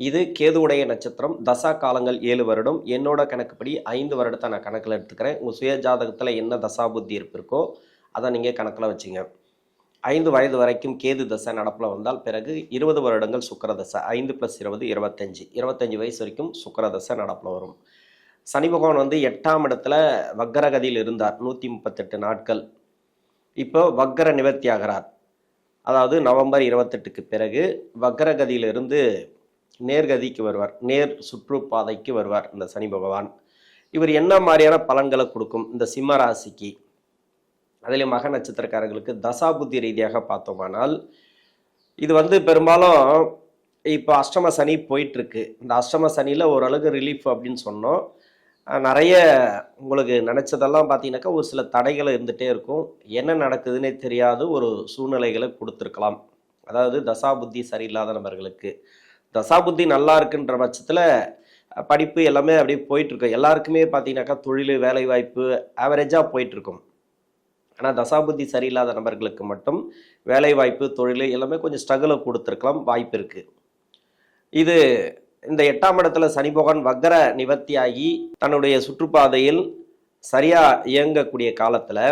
இது கேதுவுடைய நட்சத்திரம். தசா காலங்கள் ஏழு வருடம். என்னோட கணக்குப்படி ஐந்து வருடத்தை நான் கணக்கில் எடுத்துக்கிறேன். உங்கள் சுய ஜாதகத்தில் என்ன தசா புத்தி இருப்பிருக்கோ அதை நீங்கள் கணக்கில் வச்சுங்க. ஐந்து வயது வரைக்கும் கேது தசை நடப்பில் வந்தால் பிறகு இருபது வருடங்கள் சுக்கர தசை ஐந்து ப்ளஸ் இருபது இருபத்தஞ்சி. இருபத்தஞ்சி வயசு வரைக்கும் சுக்கரதசை நடப்பில் வரும். சனி பகவான் வந்து எட்டாம் இடத்துல வக்கரகதியில் இருந்தார். நூற்றி முப்பத்தெட்டு நாட்கள். இப்போ வக்கர நிவர்த்தி ஆகிறார். அதாவது நவம்பர் இருபத்தெட்டுக்கு பிறகு வக்கரகதியிலிருந்து நேர்கதிக்கு வருவார் நேர் சுற்றுப்பாதைக்கு வருவார் இந்த சனி பகவான். இவர் என்ன மாதிரியான பலன்களை கொடுக்கும்? இந்த சிம்ம ராசிக்கு. அதில் மக நட்சத்திரக்காரர்களுக்கு தசாபுத்தி ரீதியாக பார்த்தோமானால் இது வந்து பெரும்பாலும் இப்போ அஷ்டம சனி போயிட்டுருக்கு. இந்த அஷ்டம சனியில் ஓரளவுக்கு ரிலீஃப் அப்படின்னு சொன்னோம். நிறைய உங்களுக்கு நினச்சதெல்லாம் பார்த்தீங்கன்னாக்கா ஒரு சில தடைகள் இருந்துகிட்டே இருக்கும். என்ன நடக்குதுன்னே தெரியாத ஒரு சூழ்நிலைகளை கொடுத்துருக்கலாம். அதாவது தசாபுத்தி சரியில்லாத நபர்களுக்கு. தசாபுத்தி நல்லா இருக்குன்ற பட்சத்தில் படிப்பு எல்லாமே அப்படியே போயிட்டுருக்கும் எல்லாருக்குமே பார்த்தீங்கன்னாக்கா தொழில் வேலைவாய்ப்பு ஆவரேஜாக போயிட்டுருக்கும். ஆனால் தசாபுத்தி சரியில்லாத நபர்களுக்கு மட்டும் வேலைவாய்ப்பு தொழில் எல்லாமே கொஞ்சம் ஸ்ட்ரகிளை கொடுத்துருக்கலாம் வாய்ப்பு இருக்குது இது இந்த எட்டாம் இடத்துல சனி பகவான் வக்கர நிவர்த்தியாகி தன்னுடைய சுற்றுப்பாதையில் சரியாக இயங்கக்கூடிய காலத்தில்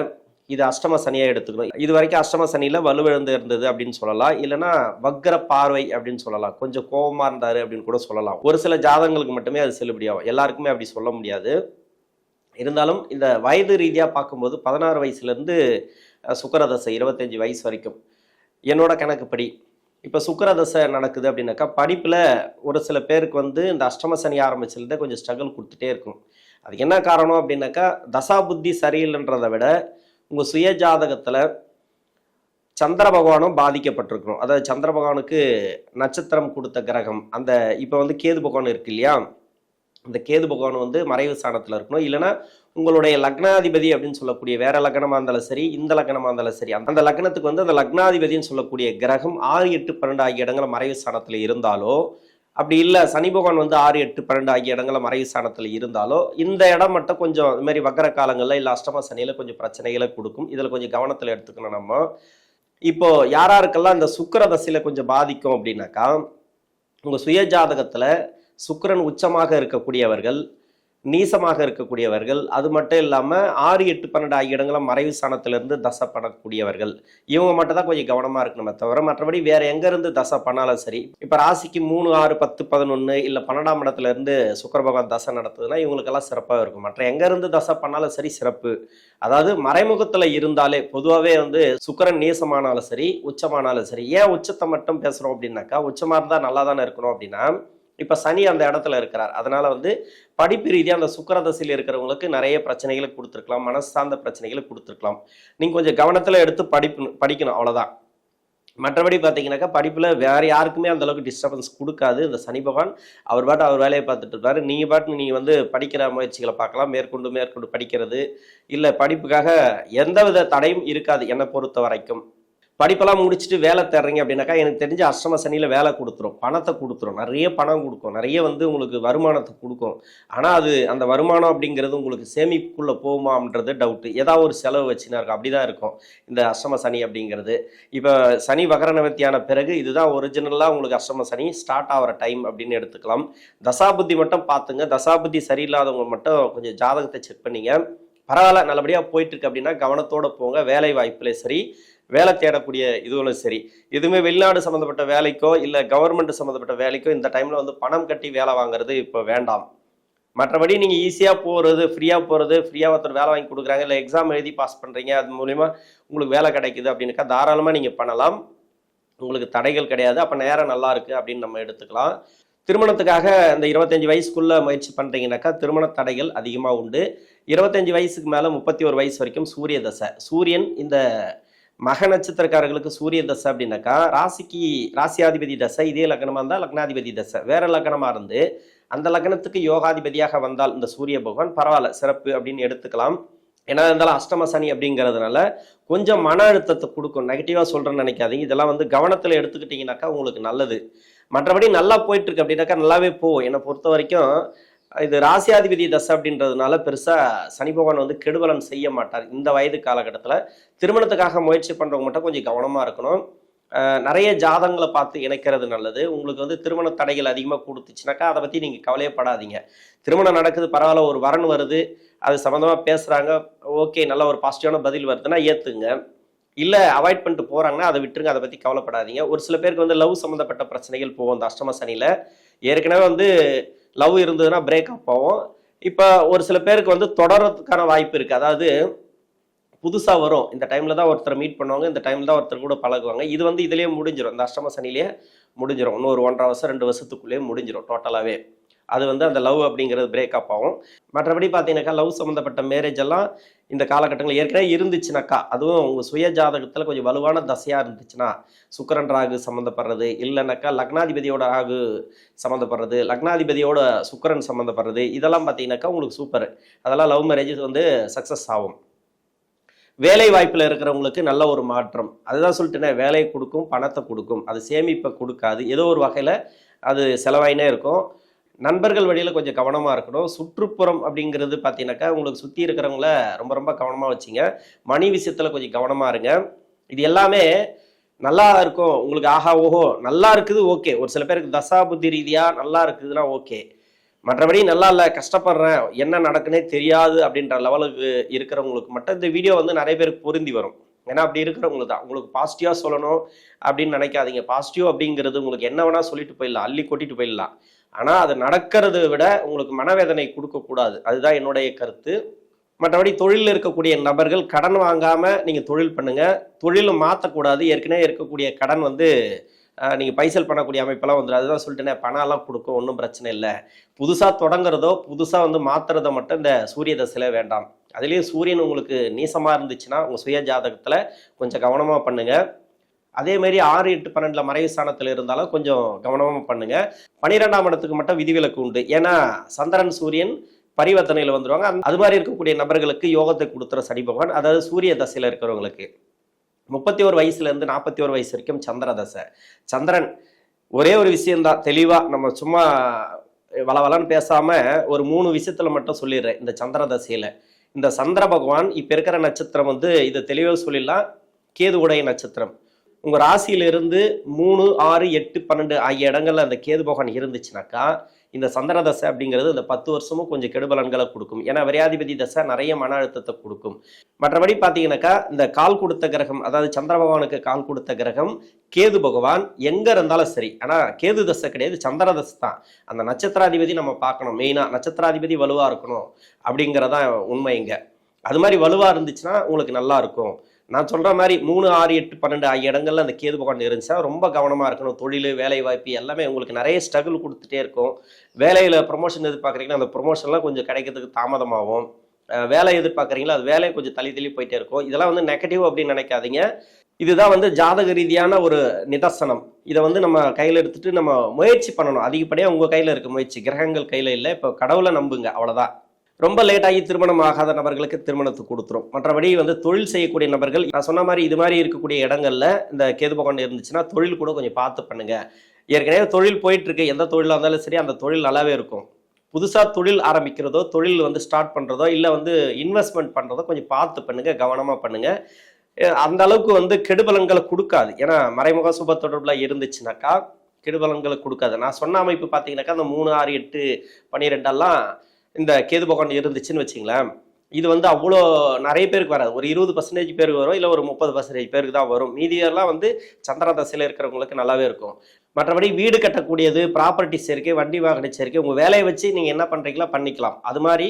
இது அஷ்டம சனியா எடுத்துக்கணும். இது வரைக்கும் அஷ்டம சனியில வலுவிழந்து இருந்தது அப்படின்னு சொல்லலாம். இல்லைன்னா வக்கர பார்வை அப்படின்னு சொல்லலாம். கொஞ்சம் கோபமா இருந்தாரு அப்படின்னு கூட சொல்லலாம். ஒரு சில ஜாதகங்களுக்கு மட்டுமே அது செல்லுபடியாகும். எல்லாருக்குமே அப்படி சொல்ல முடியாது. இருந்தாலும் இந்த வயது ரீதியா பார்க்கும்போது பதினாறு வயசுல இருந்து இருபத்தஞ்சி இருபத்தஞ்சு வயசு வரைக்கும். என்னோட கணக்குப்படி இப்போ சுக்கரதசை நடக்குது அப்படின்னாக்கா படிப்பில் ஒரு சில பேருக்கு வந்து இந்த அஷ்டம சனி ஆரம்பிச்சிருந்தே கொஞ்சம் ஸ்ட்ரகிள் கொடுத்துட்டே இருக்கும். அதுக்கு என்ன காரணம் அப்படின்னாக்கா தசா புத்தி சரியில்லைன்றதை விட உங்கள் சுய ஜாதகத்தில் சந்திர பகவானும் பாதிக்கப்பட்டிருக்கணும். அதாவது சந்திர பகவானுக்கு நட்சத்திரம் கொடுத்த கிரகம் அந்த இப்போ வந்து கேது பகவான் இருக்கு இல்லையா? இந்த கேது பகவான் வந்து மறைவு ஸ்தானத்தில் இருக்கணும். இல்லைன்னா உங்களுடைய லக்னாதிபதி அப்படின்னு சொல்லக்கூடிய வேற லக்னமாக இருந்தாலும் சரி இந்த லக்னமாக இருந்தாலும் சரி அந்த லக்னத்துக்கு வந்து அந்த லக்னாதிபதின்னு சொல்லக்கூடிய கிரகம் ஆறு எட்டு பன்னெண்டு ஆகிய இடங்களில் மறைவு ஸ்தானத்தில் இருந்தாலோ அப்படி இல்லை சனி பகவான் வந்து ஆறு எட்டு பன்னெண்டு ஆகிய இடங்கள மறைவு ஸ்தானத்தில் இருந்தாலோ இந்த இடம் மட்டும் கொஞ்சம் இது மாதிரி வக்கர காலங்களில் இல்லை அஷ்டம சனியில் கொஞ்சம் பிரச்சனைகளை கொடுக்கும். இதில் கொஞ்சம் கவனத்தில் எடுத்துக்கணும் நம்ம. இப்போ யாராருக்கெல்லாம் இந்த சுக்கர தசையில கொஞ்சம் பாதிக்கும் அப்படின்னாக்கா உங்கள் சுய ஜாதகத்தில் சுக்கிரன் உச்சமாக இருக்கக்கூடியவர்கள் நீசமாக இருக்கக்கூடியவர்கள். அது மட்டும் இல்லாமல் ஆறு எட்டு பன்னெண்டு ஆகிய இடங்களும் மறைவு ஸ்தானத்திலிருந்து தசை பண்ணக்கூடியவர்கள். இவங்க மட்டும் தான் கொஞ்சம் கவனமாக இருக்கணுமே தவிர மற்றபடி வேற எங்கேருந்து தசை பண்ணாலும் சரி இப்போ ராசிக்கு மூணு ஆறு பத்து பதினொன்று இல்லை பன்னெண்டாம் இடத்துலேருந்து சுக்கர பகவான் தசை நடத்துதுன்னா இவங்களுக்கெல்லாம் சிறப்பாக இருக்கும். மற்ற எங்கேருந்து தசை பண்ணாலும் சரி சிறப்பு. அதாவது மறைமுகத்தில் இருந்தாலே பொதுவாகவே வந்து சுக்கரன் நீசமானாலும் சரி உச்சமானாலும் சரி ஏன் உச்சத்தை மட்டும் பேசுகிறோம் அப்படின்னாக்கா உச்சமாக இருந்தால் நல்லா தானே இருக்கணும் அப்படின்னா இப்போ சனி அந்த இடத்துல இருக்கிறார். அதனால வந்து படிப்பு ரீதியாக அந்த சுக்கிர தசையில் இருக்கிறவங்களுக்கு நிறைய பிரச்சனைகளை கொடுத்துருக்கலாம். மனசு சார்ந்த பிரச்சனைகளை கொடுத்துருக்கலாம். நீங்கள் கொஞ்சம் கவனத்தில் எடுத்து படிப்பு படிக்கணும். அவ்வளோதான் மற்றபடி பார்த்தீங்கன்னாக்கா படிப்பில் வேறு யாருக்குமே அந்த அளவுக்கு டிஸ்டர்பன்ஸ் கொடுக்காது. இந்த சனி பகவான் அவர் பாட்டு அவர் வேலையை பார்த்துட்டு இருப்பாரு. நீங்கள் பாட்டு நீங்கள் வந்து படிக்கிற முயற்சிகளை பார்க்கலாம். மேற்கொண்டு மேற்கொண்டு படிக்கிறது. இல்லை படிப்புக்காக எந்தவித தடையும் இருக்காது. என்னை பொறுத்த வரைக்கும் படிப்பெல்லாம் முடிச்சுட்டு வேலை தர்றீங்க அப்படின்னாக்கா எனக்கு தெரிஞ்ச அஷ்டம சனியில் வேலை கொடுத்துரும். பணத்தை கொடுத்துரும். நிறைய பணம் கொடுக்கும். நிறைய வந்து உங்களுக்கு வருமானத்தை கொடுக்கும். ஆனால் அது அந்த வருமானம் அப்படிங்கிறது உங்களுக்கு சேமிப்புக்குள்ளே போகுமான்றது டவுட்டு ஏதாவது ஒரு செலவு வச்சுனா இருக்கும். அப்படி தான் இருக்கும் இந்த அஷ்டம சனி அப்படிங்கிறது. இப்போ சனி வகர நிவர்த்தியான பிறகு இதுதான் ஒரிஜினலாக உங்களுக்கு அஷ்டம சனி ஸ்டார்ட் ஆகிற டைம் அப்படின்னு எடுத்துக்கலாம். தசாபுத்தி மட்டும் பார்த்துங்க. தசாபுத்தி சரியில்லாதவங்க மட்டும் கொஞ்சம் ஜாதகத்தை செக் பண்ணிங்க. பரவாயில்ல நல்லபடியாக போயிட்டுருக்கு அப்படின்னா கவனத்தோடு போங்க. வேலை வாய்ப்புலேயே சரி. வேலை தேடக்கூடிய இதுவும் சரி. எதுவுமே வெளிநாடு சம்மந்தப்பட்ட வேலைக்கோ இல்லை கவர்மெண்ட் சம்மந்தப்பட்ட வேலைக்கோ இந்த டைமில் வந்து பணம் கட்டி வேலை வாங்குறது இப்போ வேண்டாம். மற்றபடி நீங்கள் ஈஸியாக போகிறது ஃப்ரீயாக போகிறது ஃப்ரீயாக ஒருத்தர் வேலை வாங்கி கொடுக்குறாங்க இல்லை எக்ஸாம் எழுதி பாஸ் பண்ணுறீங்க அது மூலிமா உங்களுக்கு வேலை கிடைக்குது அப்படின்னுக்கா தாராளமாக நீங்கள் பண்ணலாம். உங்களுக்கு தடைகள் கிடையாது. அப்போ நேரம் நல்லா இருக்குது அப்படின்னு நம்ம எடுத்துக்கலாம். திருமணத்துக்காக இந்த இருபத்தஞ்சி வயசுக்குள்ளே முயற்சி பண்ணுறீங்கனாக்கா திருமண தடைகள் அதிகமாக உண்டு. இருபத்தஞ்சி வயசுக்கு மேலே முப்பத்தி ஒரு வயசு வரைக்கும் சூரிய தசை. சூரியன் இந்த மக நட்சத்திரக்காரர்களுக்கு சூரிய தசை அப்படின்னாக்கா ராசிக்கு ராசியாதிபதி தசை இதே லக்னமாக இருந்தால் லக்னாதிபதி தசை. வேற லக்னமாக இருந்து அந்த லக்னத்துக்கு யோகாதிபதியாக வந்தால் இந்த சூரிய பகவான் பரவாயில்ல சிறப்பு அப்படின்னு எடுத்துக்கலாம். ஏன்னா இருந்தாலும் அஷ்டம சனி அப்படிங்கிறதுனால கொஞ்சம் மன அழுத்தத்தை கொடுக்கும். நெகட்டிவாக சொல்கிறேன்னு நினைக்காதீங்க. இதெல்லாம் வந்து கவனத்தில் எடுத்துக்கிட்டிங்கனாக்கா உங்களுக்கு நல்லது. மற்றபடி நல்லா போயிட்டுருக்கு அப்படின்னாக்கா நல்லாவே போகும். என்னை பொறுத்த வரைக்கும் இது ராசியாதிபதி தசை அப்படின்றதுனால பெருசாக சனி பகவான் வந்து கெடுவலன் செய்ய மாட்டார். இந்த வயது காலகட்டத்தில் திருமணத்துக்காக முயற்சி பண்ணுறவங்க மட்டும் கொஞ்சம் கவனமாக இருக்கணும். நிறைய ஜாதகங்களை பார்த்து இணைக்கிறது நல்லது. உங்களுக்கு வந்து திருமண தடைகள் அதிகமாக கொடுத்துச்சுனாக்கா அதை பற்றி நீங்கள் கவலையப்படாதீங்க. திருமணம் நடக்குது பரவாயில்ல ஒரு வரன் வருது. அது சம்மந்தமாக பேசுகிறாங்க ஓகே நல்ல ஒரு பாசிட்டிவான பதில் வருதுன்னா ஏற்றுங்க இல்லை அவாய்ட் பண்ணிட்டு போகிறாங்கன்னா அதை விட்டுருங்க அதை பற்றி கவலைப்படாதீங்க. ஒரு சில பேருக்கு வந்து லவ் சம்மந்தப்பட்ட பிரச்சனைகள் போகும் அந்த அஷ்டம சனியில். ஏற்கனவே வந்து லவ் இருந்ததுன்னா பிரேக்கப் ஆகும். இப்போ ஒரு சில பேருக்கு வந்து தொடர்றதுக்கான வாய்ப்பு இருக்குது அதாவது புதுசாக வரும். இந்த டைமில் தான் ஒருத்தர் மீட் பண்ணுவாங்க. இந்த டைமில் தான் ஒருத்தர் கூட பழகுவாங்க. இது வந்து இதுலேயே முடிஞ்சிடும் இந்த அஷ்டம சனிலேயே முடிஞ்சிடும் இன்னும் ஒரு ஒன்றரை வருஷம் ரெண்டு வருஷத்துக்குள்ளேயே முடிஞ்சிடும் டோட்டலாகவே அது வந்து அந்த லவ் அப்படிங்கிறது பிரேக்கப் ஆகும். மற்றபடி பார்த்தீங்கன்னாக்கா லவ் சம்மந்தப்பட்ட மேரேஜ் எல்லாம் இந்த காலகட்டங்களில் ஏற்கனவே இருந்துச்சுனாக்கா அதுவும் உங்கள் சுய ஜாதகத்தில் கொஞ்சம் வலுவான தசையாக இருந்துச்சுன்னா சுக்கரன் ராகு சம்மந்தப்படுறது இல்லைனாக்கா லக்னாதிபதியோட ராகு சம்மந்தப்படுறது லக்னாதிபதியோட சுக்கரன் சம்மந்தப்படுறது இதெல்லாம் பார்த்தீங்கன்னாக்கா உங்களுக்கு சூப்பர் அதெல்லாம் லவ் மேரேஜ் வந்து சக்ஸஸ் ஆகும். வேலை வாய்ப்பில் இருக்கிறவங்களுக்கு நல்ல ஒரு மாற்றம். அதுதான் சொல்லிட்டேனே வேலையை கொடுக்கும் பணத்தை கொடுக்கும். அது சேமிப்பை கொடுக்காது. ஏதோ ஒரு வகையில் அது செலவாயினே இருக்கும். நண்பர்கள் வழியில் கொஞ்சம் கவனமாக இருக்கணும். சுற்றுப்புறம் அப்படிங்கிறது பார்த்தீங்கன்னாக்கா உங்களுக்கு சுற்றி இருக்கிறவங்கள ரொம்ப ரொம்ப கவனமாக வச்சுங்க. மணி விஷயத்தில் கொஞ்சம் கவனமாக இருங்க. இது எல்லாமே நல்லா இருக்கும். உங்களுக்கு ஆஹா ஓஹோ நல்லா இருக்குது ஓகே. ஒரு சில பேருக்கு தசா புத்தி ரீதியாக நல்லா இருக்குதுன்னா ஓகே. மற்றபடி நல்லா இல்லை கஷ்டப்படுறேன் என்ன நடக்குன்னே தெரியாது அப்படின்ற லெவலுக்கு இருக்கிறவங்களுக்கு மட்டும் இந்த வீடியோ வந்து நிறைய பேருக்கு பொருந்தி வரும். ஏன்னா அப்படி இருக்கிறவங்களுக்கு தான். உங்களுக்கு பாசிட்டிவாக சொல்லணும் அப்படின்னு நினைக்காதீங்க. பாசிட்டிவ் அப்படிங்கிறது உங்களுக்கு என்ன வேணால் சொல்லிட்டு போயிடலாம். அள்ளி கொட்டிட்டு போயிடலாம். ஆனால் அது நடக்கிறத விட உங்களுக்கு மனவேதனை கொடுக்கக்கூடாது அதுதான் என்னுடைய கருத்து. மற்றபடி தொழிலில் இருக்கக்கூடிய நபர்கள் கடன் வாங்காமல் நீங்கள் தொழில் பண்ணுங்கள் தொழிலை மாற்றக்கூடாது ஏற்கனவே இருக்கக்கூடிய கடன் வந்து நீங்கள் பைசல் பண்ணக்கூடிய அமைப்பெல்லாம் வந்துடும் அதுதான் சொல்லிட்டேனே பணம்லாம் கொடுக்கும். ஒன்றும் பிரச்சனை இல்லை. புதுசாக தொடங்குறதோ புதுசாக வந்து மாற்றுறதோ மட்டும் இந்த சூரிய தசையில் வேண்டாம். அதுலேயும் சூரியன் உங்களுக்கு நீசமாக இருந்துச்சுன்னா உங்கள் சுய ஜாதகத்தில் கொஞ்சம் கவனமாக பண்ணுங்கள் அதே மாதிரி ஆறு எட்டு பன்னெண்டில் மறைவு ஸ்தானத்தில் இருந்தாலும் கொஞ்சம் கவனமாக பண்ணுங்க. பன்னிரெண்டாம் இடத்துக்கு மட்டும் விதிவிலக்கு உண்டு. ஏன்னா சந்திரன் சூரியன் பரிவர்த்தனையில் வந்துருவாங்க. அந்த- அது மாதிரி இருக்கக்கூடிய நபர்களுக்கு யோகத்தை கொடுத்துற சனி பகவான் அதாவது சூரிய தசையில் இருக்கிறவங்களுக்கு. முப்பத்தி ஒரு வயசுலேருந்து நாற்பத்தி ஒரு வயசு வரைக்கும் சந்திர தசை. சந்திரன் ஒரே ஒரு விஷயம்தான். தெளிவாக நம்ம சும்மா வளவலன்னு பேசாமல் ஒரு மூணு விஷயத்தில் மட்டும் சொல்லிடுறேன். இந்த சந்திர தசையில். இந்த சந்திர பகவான் இப்போ இருக்கிற நட்சத்திரம் வந்து இதை தெளிவாக சொல்லிடலாம். கேது உடைய நட்சத்திரம். உங்க ராசியிலிருந்து மூணு ஆறு எட்டு பன்னெண்டு ஆகிய இடங்கள்ல அந்த கேது பகவான் இருந்துச்சுனாக்கா இந்த சந்திர தசை அப்படிங்கிறது இந்த பத்து வருஷமும் கொஞ்சம் கெடுபலன்களை கொடுக்கும். ஏன்னா விரையாதிபதி தசை நிறைய மன அழுத்தத்தை கொடுக்கும். மற்றபடி பார்த்தீங்கன்னாக்கா இந்த கால் கொடுத்த கிரகம் அதாவது சந்திர பகவானுக்கு கால் கொடுத்த கிரகம் கேது பகவான் எங்க இருந்தாலும் சரி. ஆனால் கேது தசை கிடையாது சந்திர தசை தான். அந்த நட்சத்திராதிபதி நம்ம பார்க்கணும். மெயினாக நட்சத்திராதிபதி வலுவாக இருக்கணும் அப்படிங்கிறதான் உண்மை இங்கே. அது மாதிரி வலுவாக இருந்துச்சுன்னா உங்களுக்கு நல்லா இருக்கும். நான் சொல்கிற மாதிரி மூணு ஆறு எட்டு பன்னெண்டு ஆகிய இடங்கள்ல அந்த கேது பகவான் இருந்துச்சுன்னா ரொம்ப கவனமாக இருக்கணும். தொழில் வேலை வாய்ப்பு எல்லாமே உங்களுக்கு நிறைய ஸ்ட்ரகிள் கொடுத்துட்டே இருக்கும். வேலையில் ப்ரொமோஷன் எதிர்பார்க்குறீங்கன்னா அந்த ப்ரொமோஷன்லாம் கொஞ்சம் கிடைக்கிறதுக்கு தாமதமாகும். வேலை எதிர்பார்க்குறீங்களா அது வேலையை கொஞ்சம் தள்ளி தள்ளி போயிட்டே இருக்கும். இதெல்லாம் வந்து நெகட்டிவ் அப்படின்னு நினைக்காதீங்க. இதுதான் வந்து ஜாதக ரீதியான ஒரு நிதர்சனம். இதை வந்து நம்ம கையில் எடுத்துட்டு நம்ம முயற்சி பண்ணணும். அதிகப்படியாக உங்கள் கையில் இருக்க முயற்சி. கிரகங்கள் கையில் இல்லை. இப்போ கடவுளை நம்புங்க. அவ்வளோதான் ரொம்ப லேட்டாகி திருமணம் ஆகாத நபர்களுக்கு திருமணத்தை கொடுத்துரும். மற்றபடி வந்து தொழில் செய்யக்கூடிய நபர்கள் நான் சொன்ன மாதிரி இது மாதிரி இருக்கக்கூடிய இடங்கள்ல இந்த கேது பகவான் இருந்துச்சுன்னா தொழில் கூட கொஞ்சம் பார்த்து பண்ணுங்க. ஏற்கனவே தொழில் போயிட்டு இருக்கு எந்த தொழிலாக இருந்தாலும் சரி அந்த தொழில் நல்லாவே இருக்கும். புதுசாக தொழில் ஆரம்பிக்கிறதோ தொழில் வந்து ஸ்டார்ட் பண்ணுறதோ இல்லை வந்து இன்வெஸ்ட்மெண்ட் பண்ணுறதோ கொஞ்சம் பார்த்து பண்ணுங்கள் கவனமாக பண்ணுங்கள் அந்த அளவுக்கு வந்து கெடுபலன்களை கொடுக்காது. ஏன்னா மறைமுக சுப தொடர்பில் இருந்துச்சுனாக்கா கெடுபலன்களை கொடுக்காது. நான் சொன்ன அமைப்பு பார்த்தீங்கன்னாக்கா அந்த மூணு ஆறு எட்டு பன்னிரெண்டெல்லாம் இந்த கேது பகவான் இருந்துச்சுன்னு வச்சுங்களேன் இது வந்து அவ்வளோ நிறைய பேருக்கு வராது. ஒரு இருபது பர்சன்டேஜ் பேருக்கு வரும் இல்லை ஒரு முப்பது பர்சன்டேஜ் பேருக்கு தான் வரும். மீதியெல்லாம் வந்து சந்திரா தசையில் இருக்கிறவங்களுக்கு நல்லாவே இருக்கும். மற்றபடி வீடு கட்டக்கூடியது ப்ராப்பர்ட்டி சேர்க்கை வண்டி வாகன சேர்க்கை உங்கள் வேலையை வச்சு நீங்கள் என்ன பண்ணுறீங்களோ பண்ணிக்கலாம். அது மாதிரி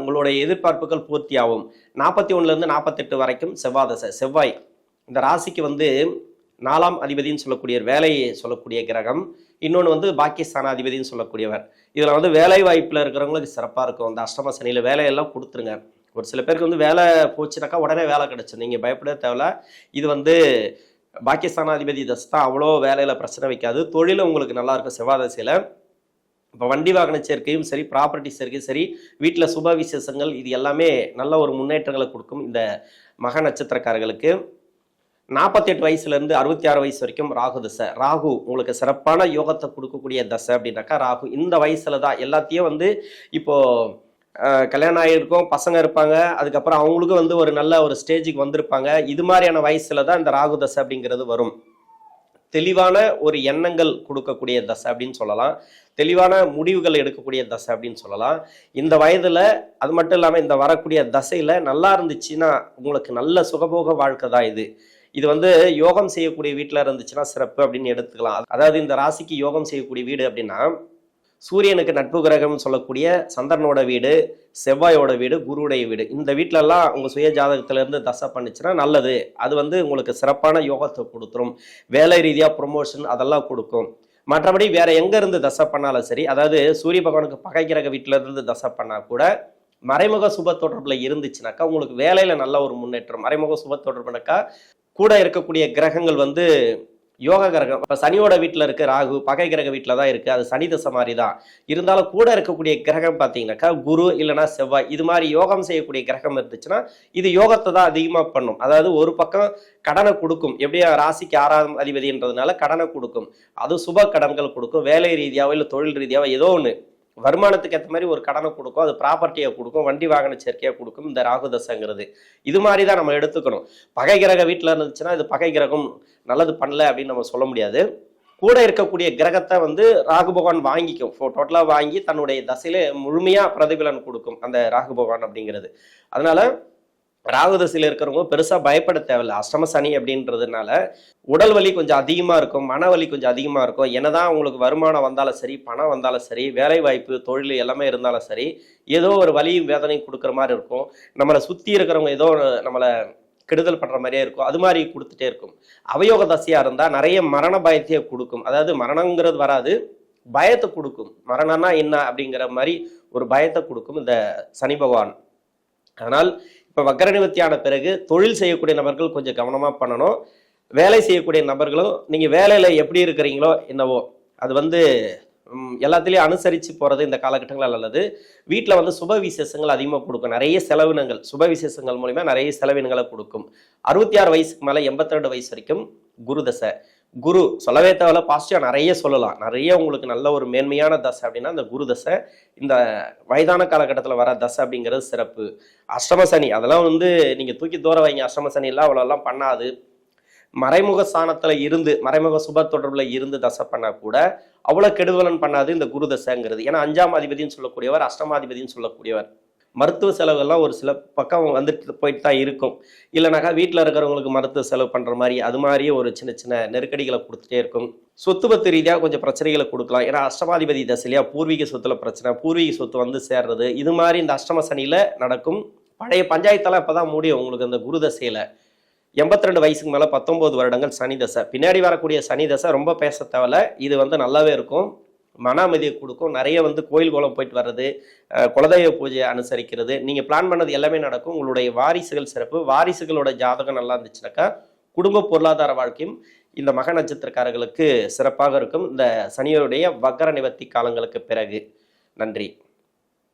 உங்களுடைய எதிர்பார்ப்புகள் பூர்த்தியாகும். நாற்பத்தி ஒன்றுலேருந்து நாற்பத்தெட்டு வரைக்கும் செவ்வாய் தசை செவ்வாய். இந்த ராசிக்கு வந்து நாலாம் அதிபதின்னு சொல்லக்கூடிய வேலையை சொல்லக்கூடிய கிரகம் இன்னொன்று வந்து பாக்கியஸ்தானாதிபதின்னு சொல்லக்கூடியவர். இதில் வந்து வேலை வாய்ப்பில் இருக்கிறவங்களுக்கு சிறப்பாக இருக்கும். அந்த அஷ்டம சனியில் வேலையெல்லாம் கொடுத்துருங்க. ஒரு சில பேருக்கு வந்து வேலை போச்சுனாக்கா உடனே வேலை கிடச்சி நீங்கள் பயப்பட தேவையில்ல. இது வந்து பாக்கியஸ்தானாதிபதி தசை தான் அவ்வளோ வேலையில் பிரச்சனை வைக்காது. தொழிலும் உங்களுக்கு நல்லா இருக்கும் இப்போ வண்டி வாகன சேர்க்கையும் சரி ப்ராப்பர்ட்டி சேர்க்கையும் சரி வீட்டில் சுப விசேஷங்கள் இது எல்லாமே நல்ல ஒரு முன்னேற்றங்களை கொடுக்கும் இந்த மக நட்சத்திரக்காரர்களுக்கு. நாற்பத்தெட்டு வயசுலேருந்து அறுபத்தி ஆறு வயசு வரைக்கும் ராகு தசை. ராகு உங்களுக்கு சிறப்பான யோகத்தை கொடுக்கக்கூடிய தசை அப்படின்னாக்கா ராகு இந்த வயசுல தான். எல்லாத்தையும் வந்து இப்போ கல்யாணம் ஆகிருக்கும் பசங்க இருப்பாங்க அதுக்கப்புறம் அவங்களுக்கும் வந்து ஒரு நல்ல ஒரு ஸ்டேஜுக்கு வந்திருப்பாங்க. இது மாதிரியான வயசுல தான் இந்த ராகு தசை அப்படிங்கிறது வரும். தெளிவான ஒரு எண்ணங்கள் கொடுக்கக்கூடிய தசை அப்படின்னு சொல்லலாம். தெளிவான முடிவுகள் எடுக்கக்கூடிய தசை அப்படின்னு சொல்லலாம். இந்த வயதுல அது மட்டும் இல்லாமல் இந்த வரக்கூடிய தசையில நல்லா இருந்துச்சுன்னா உங்களுக்கு நல்ல சுகபோக வாழ்க்கை தான் இது. இது வந்து யோகம் செய்யக்கூடிய வீட்டில் இருந்துச்சுன்னா சிறப்பு அப்படின்னு எடுத்துக்கலாம். அதாவது இந்த ராசிக்கு யோகம் செய்யக்கூடிய வீடு அப்படின்னா சூரியனுக்கு நட்பு கிரகம்னு சொல்லக்கூடிய சந்திரனோட வீடு செவ்வாயோட வீடு குருவுடைய வீடு. இந்த வீட்டிலலாம் உங்கள் சுய ஜாதகத்திலேருந்து தசை பண்ணுச்சுன்னா நல்லது. அது வந்து உங்களுக்கு சிறப்பான யோகத்தை கொடுத்துரும். வேலை ரீதியாக ப்ரொமோஷன் அதெல்லாம் கொடுக்கும். மற்றபடி வேற எங்க இருந்து தசை பண்ணாலும் சரி அதாவது சூரிய பகவானுக்கு பகை கிரக வீட்டில இருந்து தசை பண்ணா கூட மறைமுக சுப தொடர்புல இருந்துச்சுனாக்கா உங்களுக்கு வேலையில நல்ல ஒரு முன்னேற்றம். மறைமுக சுப தொடர்புனாக்கா கூட இருக்கக்கூடிய கிரகங்கள் வந்து யோக கிரகம். இப்போ சனியோட வீட்டில் இருக்க ராகு பகை கிரக வீட்டில் தான் இருக்குது அது சனி தசை மாதிரி தான். இருந்தாலும் கூட இருக்கக்கூடிய கிரகம் பார்த்தீங்கன்னாக்கா குரு இல்லைன்னா செவ்வாய். இது மாதிரி யோகம் செய்யக்கூடிய கிரகம் இருந்துச்சுன்னா இது யோகத்தை தான் அதிகமாக பண்ணும். அதாவது ஒரு பக்கம் கடனை கொடுக்கும். எப்படியா ராசிக்கு ஆறாம் அதிபதின்றதுனால கடனை கொடுக்கும். அது சுப கடன்கள் கொடுக்கும். வேலை ரீதியாவோ இல்லை தொழில் ரீதியாவோ ஏதோ ஒன்று வருமானத்துக்கு ஏற்ற மாதிரி ஒரு கடனை கொடுக்கும் அது ப்ராப்பர்ட்டியை கொடுக்கும் வண்டி வாகன சேர்க்கையை கொடுக்கும் இந்த ராகு தசைங்கிறது. இது மாதிரி தான் நம்ம எடுத்துக்கணும். பகை கிரக வீட்டில் இருந்துச்சுன்னா இது பகை கிரகம் நல்லது பண்ணல அப்படின்னு நம்ம சொல்ல முடியாது. கூட இருக்கக்கூடிய கிரகத்தை வந்து ராகு பகவான் வாங்கிக்கும். டோட்டலாக வாங்கி தன்னுடைய தசையில முழுமையாக பிரதிபலன் கொடுக்கும் அந்த ராகு பகவான் அப்படிங்கிறது. அதனால ராகுதசையில் இருக்கிறவங்க பெருசாக பயப்பட தேவையில்ல. அஷ்டம சனி அப்படின்றதுனால உடல் வலி கொஞ்சம் அதிகமாக இருக்கும் மன வலி கொஞ்சம் அதிகமாக இருக்கும். என்னதான் உங்களுக்கு வருமானம் வந்தாலும் சரி பணம் வந்தாலும் சரி வேலை வாய்ப்பு தொழில் எல்லாமே இருந்தாலும் சரி ஏதோ ஒரு வலியும் வேதனையும் கொடுக்குற மாதிரி இருக்கும். நம்மளை சுற்றி இருக்கிறவங்க ஏதோ நம்மளை கெடுதல் பண்ணுற மாதிரியே இருக்கும். அது மாதிரி கொடுத்துட்டே இருக்கும். அவயோக தசையாக இருந்தால் நிறைய மரண பயத்தையே கொடுக்கும். அதாவது மரணங்கிறது வராது பயத்தை கொடுக்கும். மரணம்னா என்ன அப்படிங்கிற மாதிரி ஒரு பயத்தை கொடுக்கும் இந்த சனி பகவான். அதனால் இப்போ வக்கர நிவர்த்தியான பிறகு தொழில் செய்யக்கூடிய நபர்கள் கொஞ்சம் கவனமாக பண்ணணும். வேலை செய்யக்கூடிய நபர்களும் நீங்கள் வேலையில் எப்படி இருக்கிறீங்களோ என்னவோ அது வந்து எல்லாத்துலேயும் அனுசரித்து போகிறது இந்த காலகட்டங்களில் நல்லது. வீட்டில் வந்து சுப விசேஷங்கள் அதிகமாக கொடுக்கும். நிறைய செலவினங்கள் சுப விசேஷங்கள் மூலிமா நிறைய செலவினங்களை கொடுக்கும். அறுபத்தி ஆறு வயசுக்கு மேலே எண்பத்தி ரெண்டு வயசு வரைக்கும் குரு தசை. குரு சொல்லவே தேவையில்ல பாசிட்டிவாக நிறைய சொல்லலாம். நிறைய உங்களுக்கு நல்ல ஒரு மேன்மையான தசை அப்படின்னா இந்த குரு தசை இந்த வயதான காலகட்டத்தில் வர தசை அப்படிங்கிறது சிறப்பு. அஷ்டம சனி அதெல்லாம் வந்து நீங்கள் தூக்கி தூர வைங்க. அஷ்டம சனிலாம் அவ்வளோலாம் பண்ணாது. மறைமுக ஸ்தானத்தில் இருந்து மறைமுக சுப தொடர்பில் இருந்து தசை பண்ணால் கூட அவ்வளோ கெடுதலன் பண்ணாது இந்த குரு தசைங்கிறது. ஏன்னா அஞ்சாம் அதிபதினு சொல்லக்கூடியவர் அஷ்டமாதிபதினு சொல்லக்கூடியவர். மருத்துவ செலவுகள்லாம் ஒரு சில பக்கம் வந்துட்டு போயிட்டு தான் இருக்கும். இல்லைனாக்கா வீட்டில் இருக்கிறவங்களுக்கு மருத்துவ செலவு பண்ணுற மாதிரி அது மாதிரியே ஒரு சின்ன சின்ன நெருக்கடிகளை கொடுத்துட்டே இருக்கும். சொத்து பத்து ரீதியாக கொஞ்சம் பிரச்சனைகளை கொடுக்கலாம். ஏன்னா அஷ்டமாதிபதி தசையிலையா பூர்வீக சொத்துல பிரச்சனை பூர்வீக சொத்து வந்து சேர்றது இது மாதிரி இந்த அஷ்டம சனியில் நடக்கும். பழைய பஞ்சாயத்தெல்லாம் இப்பதான் முடியும் உங்களுக்கு அந்த குரு தசையில். எண்பத்தி ரெண்டு வயசுக்கு மேலே பத்தொம்போது வருடங்கள் சனி தசை. பின்னாடி வரக்கூடிய சனி தசை ரொம்ப பேச தேவையில்ல. இது வந்து நல்லாவே இருக்கும். மன அமைதியை கொடுக்கும். நிறைய வந்து கோயில் கோலம் போயிட்டு வர்றது குலதெய்வ பூஜை அனுசரிக்கிறது. நீங்கள் பிளான் பண்ணது எல்லாமே நடக்கும். உங்களுடைய வாரிசுகள் சிறப்பு. வாரிசுகளோட ஜாதகம் நல்லா இருந்துச்சுனாக்கா குடும்ப பொருளாதார வாழ்க்கையும் இந்த மக நட்சத்திரக்காரர்களுக்கு சிறப்பாக இருக்கும். இந்த சனியருடைய வக்கர நிவர்த்தி காலங்களுக்கு பிறகு. நன்றி.